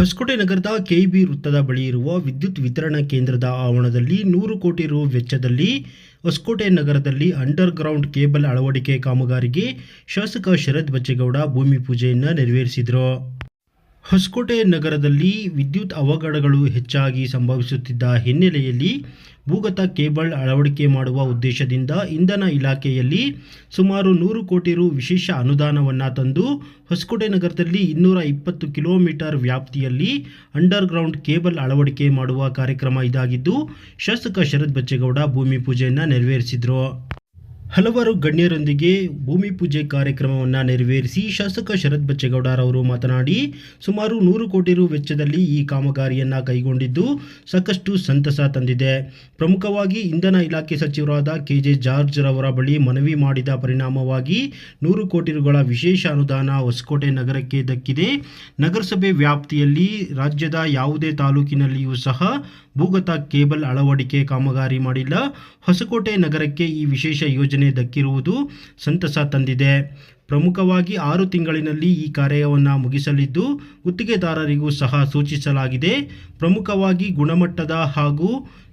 ಹೊಸಕೋಟೆ ನಗರದ ಕೆಇಬಿ ವೃತ್ತದ ಬಳಿ ಇರುವ ವಿದ್ಯುತ್ ವಿತರಣಾ ಕೇಂದ್ರದ ಆವರಣದಲ್ಲಿ ನೂರು ಕೋಟಿ ರು ವೆಚ್ಚದಲ್ಲಿ ಹೊಸಕೋಟೆ ನಗರದಲ್ಲಿ ಅಂಡರ್ ಗ್ರೌಂಡ್ ಕೇಬಲ್ ಅಳವಡಿಕೆ ಕಾಮಗಾರಿಗೆ ಶಾಸಕ ಶರತ್ ಬಚ್ಚೇಗೌಡ ಭೂಮಿ ಪೂಜೆಯನ್ನು ನೆರವೇರಿಸಿದರು. ಹೊಸಕೋಟೆ ನಗರದಲ್ಲಿ ವಿದ್ಯುತ್ ಅವಘಡಗಳು ಹೆಚ್ಚಾಗಿ ಸಂಭವಿಸುತ್ತಿದ್ದ ಹಿನ್ನೆಲೆಯಲ್ಲಿ ಭೂಗತ ಕೇಬಲ್ ಅಳವಡಿಕೆ ಮಾಡುವ ಉದ್ದೇಶದಿಂದ ಇಂಧನ ಇಲಾಖೆಯಲ್ಲಿ ಸುಮಾರು ನೂರು ಕೋಟಿ ರು ವಿಶೇಷ ಅನುದಾನವನ್ನು ತಂದು ಹೊಸಕೋಟೆ ನಗರದಲ್ಲಿ ಇನ್ನೂರ ಇಪ್ಪತ್ತು ಕಿಲೋಮೀಟರ್ ವ್ಯಾಪ್ತಿಯಲ್ಲಿ ಅಂಡರ್ಗ್ರೌಂಡ್ ಕೇಬಲ್ ಅಳವಡಿಕೆ ಮಾಡುವ ಕಾರ್ಯಕ್ರಮ ಇದಾಗಿದ್ದು, ಶಾಸಕ ಶರತ್ ಬಚ್ಚೇಗೌಡ ಭೂಮಿ ಪೂಜೆಯನ್ನು ನೆರವೇರಿಸಿದರು. ಹಲವಾರು ಗಣ್ಯರೊಂದಿಗೆ ಭೂಮಿ ಪೂಜೆ ಕಾರ್ಯಕ್ರಮವನ್ನು ನೆರವೇರಿಸಿ ಶಾಸಕ ಶರತ್ ಬಚ್ಚೇಗೌಡರವರು ಮಾತನಾಡಿ, ಸುಮಾರು ನೂರು ಕೋಟಿ ರು ವೆಚ್ಚದಲ್ಲಿ ಈ ಕಾಮಗಾರಿಯನ್ನು ಕೈಗೊಂಡಿದ್ದು ಸಾಕಷ್ಟು ಸಂತಸ ತಂದಿದೆ. ಪ್ರಮುಖವಾಗಿ ಇಂಧನ ಇಲಾಖೆ ಸಚಿವರಾದ ಕೆ ಜೆ ಜಾರ್ಜ್ ರವರ ಬಳಿ ಮನವಿ ಮಾಡಿದ ಪರಿಣಾಮವಾಗಿ ನೂರು ಕೋಟಿ ರುಗಳ ವಿಶೇಷ ಅನುದಾನ ಹೊಸಕೋಟೆ ನಗರಕ್ಕೆ ದಕ್ಕಿದೆ. ನಗರಸಭೆ ವ್ಯಾಪ್ತಿಯಲ್ಲಿ ರಾಜ್ಯದ ಯಾವುದೇ ತಾಲೂಕಿನಲ್ಲಿಯೂ ಸಹ ಭೂಗತ ಕೇಬಲ್ ಅಳವಡಿಕೆ ಕಾಮಗಾರಿ ಮಾಡಿಲ್ಲ. ಹೊಸಕೋಟೆ ನಗರಕ್ಕೆ ಈ ವಿಶೇಷ ಯೋಜನೆ ದಕ್ಕಿರುವುದು ಸಂತಸ ತಂದಿದೆ. ಪ್ರಮುಖವಾಗಿ ಆರು ತಿಂಗಳಿನಲ್ಲಿ ಈ ಕಾರ್ಯವನ್ನು ಮುಗಿಸಲಿದ್ದು, ಗುತ್ತಿಗೆದಾರರಿಗೂ ಸಹ ಸೂಚಿಸಲಾಗಿದೆ. ಪ್ರಮುಖವಾಗಿ ಗುಣಮಟ್ಟದ ಹಾಗೂ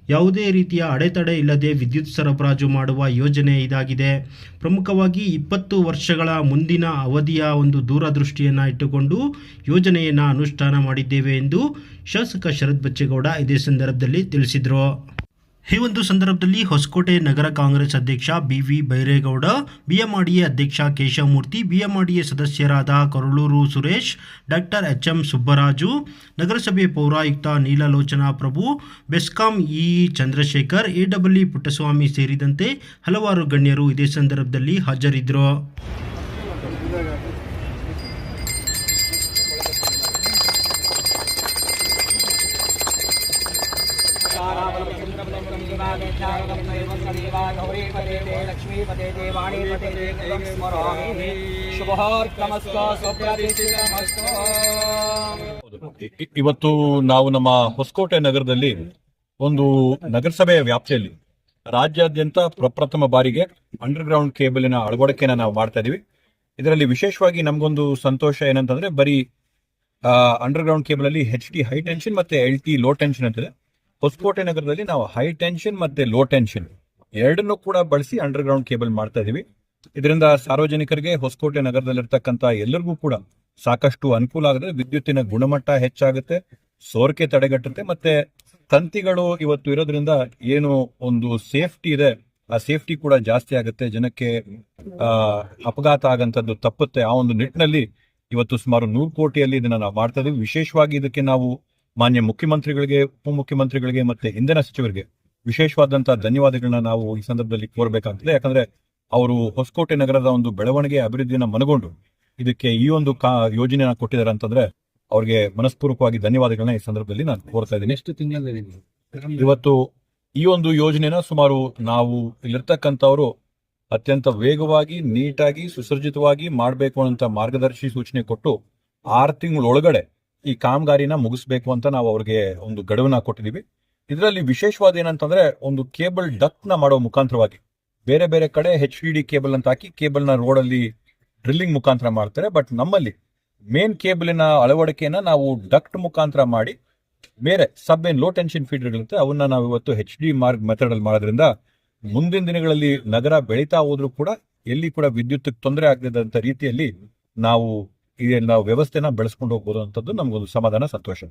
ಯಾವುದೇ ರೀತಿಯ ಅಡೆತಡೆ ಇಲ್ಲದೆ ವಿದ್ಯುತ್ ಸರಬರಾಜು ಮಾಡುವ ಯೋಜನೆ ಇದಾಗಿದೆ. ಪ್ರಮುಖವಾಗಿ ಇಪ್ಪತ್ತು ವರ್ಷಗಳ ಮುಂದಿನ ಅವಧಿಯ ಒಂದು ದೂರದೃಷ್ಟಿಯನ್ನು ಇಟ್ಟುಕೊಂಡು ಯೋಜನೆಯನ್ನು ಅನುಷ್ಠಾನ ಮಾಡಿದ್ದೇವೆ ಎಂದು ಶಾಸಕ ಶರತ್ ಬಚ್ಚೇಗೌಡ ಇದೇ ಸಂದರ್ಭದಲ್ಲಿ ತಿಳಿಸಿದರು. ಈ ಒಂದು ಸಂದರ್ಭದಲ್ಲಿ ಹೊಸಕೋಟೆ ನಗರ ಕಾಂಗ್ರೆಸ್ ಅಧ್ಯಕ್ಷ ಬಿ ವಿ ಬೈರೇಗೌಡ, ಬಿಎಂಆರ್ಡಿಎ ಅಧ್ಯಕ್ಷ ಕೇಶವಮೂರ್ತಿ, ಬಿಎಂಆರ್ಡಿಎ ಸದಸ್ಯರಾದ Karuluru Suresh, doctor H M Subbaraju, ನಗರಸಭೆ ಪೌರಾಯುಕ್ತ ನೀಲಲೋಚನಾ ಪ್ರಭು, ಬೆಸ್ಕಾಂ ಇ ಚಂದ್ರಶೇಖರ್ ಎಡಬ್ಲ್ಯೂ ಪುಟ್ಟಸ್ವಾಮಿ ಸೇರಿದಂತೆ ಹಲವಾರು ಗಣ್ಯರು ಇದೇ ಸಂದರ್ಭದಲ್ಲಿ ಹಾಜರಿದ್ದರು. लक्ष्मीपते देवाणीपते देवं स्मरामि शुभोर्तमस्तु सुप्रतिष्ठितमस्तु ಇ- ಇ- ಇವತ್ತು ನಾವು ನಮ್ಮ ಹೊಸಕೋಟೆ ನಗರದಲ್ಲಿ ಒಂದು ನಗರಸಭೆಯ ವ್ಯಾಪ್ತಿಯಲ್ಲಿ ರಾಜ್ಯಾದ್ಯಂತ ಪ್ರಪ್ರಥಮ ಬಾರಿಗೆ ಅಂಡರ್ ಗ್ರೌಂಡ್ ಕೇಬಲಿನ ಅಳವಡಿಕೆನ ನಾವು ಮಾಡ್ತಾ ಇದೀವಿ ಇದರಲ್ಲಿ ವಿಶೇಷವಾಗಿ ನಮಗೊಂದು ಸಂತೋಷ ಏನಂತಂದ್ರೆ ಬರೀ ಅಂಡರ್ ಗ್ರೌಂಡ್ ಕೇಬಲ್ ಅಲ್ಲಿ ಹೆಚ್ ಡಿ ಹೈ ಟೆನ್ಷನ್ ಮತ್ತೆ ಎಲ್ ಟಿ ಲೋ ಟೆನ್ಷನ್ ಅಂತಿದೆ ಹೊಸಕೋಟೆ ನಗರದಲ್ಲಿ ನಾವು ಹೈ ಟೆನ್ಷನ್ ಮತ್ತೆ ಲೋ ಟೆನ್ಷನ್ ಎರಡನ್ನೂ ಕೂಡ ಬಳಸಿ ಅಂಡರ್ ಗ್ರೌಂಡ್ ಕೇಬಲ್ ಮಾಡ್ತಾ ಇದೀವಿ. ಇದರಿಂದ ಸಾರ್ವಜನಿಕರಿಗೆ ಹೊಸಕೋಟೆ ನಗರದಲ್ಲಿರ್ತಕ್ಕಂಥ ಎಲ್ಲರಿಗೂ ಕೂಡ ಸಾಕಷ್ಟು ಅನುಕೂಲ ಆಗುತ್ತೆ. ವಿದ್ಯುತ್ತಿನ ಗುಣಮಟ್ಟ ಹೆಚ್ಚಾಗುತ್ತೆ, ಸೋರಿಕೆ ತಡೆಗಟ್ಟುತ್ತೆ ಮತ್ತೆ ತಂತಿಗಳು ಇವತ್ತು ಇರೋದ್ರಿಂದ ಏನು ಒಂದು ಸೇಫ್ಟಿ ಇದೆ, ಆ ಸೇಫ್ಟಿ ಕೂಡ ಜಾಸ್ತಿ ಆಗುತ್ತೆ. ಜನಕ್ಕೆ ಅಪಘಾತ ಆಗಂತದ್ದು ತಪ್ಪುತ್ತೆ. ಆ ಒಂದು ನಿಟ್ಟಿನಲ್ಲಿ ಇವತ್ತು ಸುಮಾರು ನೂರು ಕೋಟಿಯಲ್ಲಿ ಇದನ್ನ ನಾವು ಮಾಡ್ತಾ ಇದೀವಿ. ವಿಶೇಷವಾಗಿ ಇದಕ್ಕೆ ನಾವು ಮಾನ್ಯ ಮುಖ್ಯಮಂತ್ರಿಗಳಿಗೆ ಉಪಮುಖ್ಯಮಂತ್ರಿಗಳಿಗೆ ಮತ್ತೆ ಇಂಧನ ಸಚಿವರಿಗೆ ವಿಶೇಷವಾದಂತಹ ಧನ್ಯವಾದಗಳನ್ನ ನಾವು ಈ ಸಂದರ್ಭದಲ್ಲಿ ಕೋರಬೇಕಾಗ್ತದೆ. ಯಾಕಂದ್ರೆ ಅವರು ಹೊಸಕೋಟೆ ನಗರದ ಒಂದು ಬೆಳವಣಿಗೆ ಅಭಿವೃದ್ಧಿಯನ್ನ ಮನಗೊಂಡು ಇದಕ್ಕೆ ಈ ಒಂದು ಕಾ ಯೋಜನೆಯನ್ನ ಕೊಟ್ಟಿದ್ದಾರೆ ಅಂತಂದ್ರೆ ಅವ್ರಿಗೆ ಮನಸ್ಪೂರ್ವಕವಾಗಿ ಧನ್ಯವಾದಗಳನ್ನ ಈ ಸಂದರ್ಭದಲ್ಲಿ ನಾನು ಕೋರ್ತಾ ಇದ್ದೀನಿ. ಎಷ್ಟು ತಿಂಗಳಲ್ಲಿ ಇವತ್ತು ಈ ಒಂದು ಯೋಜನೆನ ಸುಮಾರು ನಾವು ಇಲ್ಲಿರ್ತಕ್ಕಂಥವ್ರು ಅತ್ಯಂತ ವೇಗವಾಗಿ ನೀಟಾಗಿ ಸುಸರ್ಜಿತವಾಗಿ ಮಾಡಬೇಕು ಅಂತ ಮಾರ್ಗದರ್ಶಿ ಸೂಚನೆ ಕೊಟ್ಟು ಆರು ತಿಂಗಳೊಳಗಡೆ ಈ ಕಾಮಗಾರಿನ ಮುಗಿಸ್ಬೇಕು ಅಂತ ನಾವು ಅವ್ರಿಗೆ ಒಂದು ಗಡುವನ್ನ ಕೊಟ್ಟಿದೀವಿ. ಇದರಲ್ಲಿ ವಿಶೇಷವಾದ ಏನಂತಂದ್ರೆ ಒಂದು ಕೇಬಲ್ ಡಕ್ನ ಮಾಡೋ ಮುಖಾಂತರವಾಗಿ ಬೇರೆ ಬೇರೆ ಕಡೆ ಹೆಚ್ ಡಿ ಕೇಬಲ್ ಅಂತ ಹಾಕಿ ಕೇಬಲ್ನ ರೋಡ್ ಅಲ್ಲಿ ಡ್ರಿಲ್ಲಿಂಗ್ ಮುಖಾಂತರ ಮಾಡ್ತಾರೆ. ಬಟ್ ನಮ್ಮಲ್ಲಿ ಮೇನ್ ಕೇಬಲಿನ ಅಳವಡಿಕೆಯನ್ನ ನಾವು ಡಕ್ಟ್ ಮುಖಾಂತರ ಮಾಡಿ ಬೇರೆ ಸಬ್ ಏನ್ ಲೋ ಟೆನ್ಷನ್ ಫೀಡರ್ಗಳಿರುತ್ತೆ ಅವನ್ನ ನಾವು ಇವತ್ತು ಹೆಚ್ ಡಿ ಮಾರ್ಗ್ ಮೆಥಡ್ ಅಲ್ಲಿ ಮಾಡೋದ್ರಿಂದ ಮುಂದಿನ ದಿನಗಳಲ್ಲಿ ನಗರ ಬೆಳೀತಾ ಹೋದ್ರೂ ಕೂಡ ಎಲ್ಲಿ ಕೂಡ ವಿದ್ಯುತ್ ತೊಂದರೆ ಆಗದಂತ ರೀತಿಯಲ್ಲಿ ನಾವು ಈ ನಾವು ವ್ಯವಸ್ಥೆನ ಬೆಳೆಸ್ಕೊಂಡು ಹೋಗ್ಬೋದು ಅಂತದ್ದು ನಮ್ಗೊಂದು ಸಮಾಧಾನ ಸಂತೋಷ.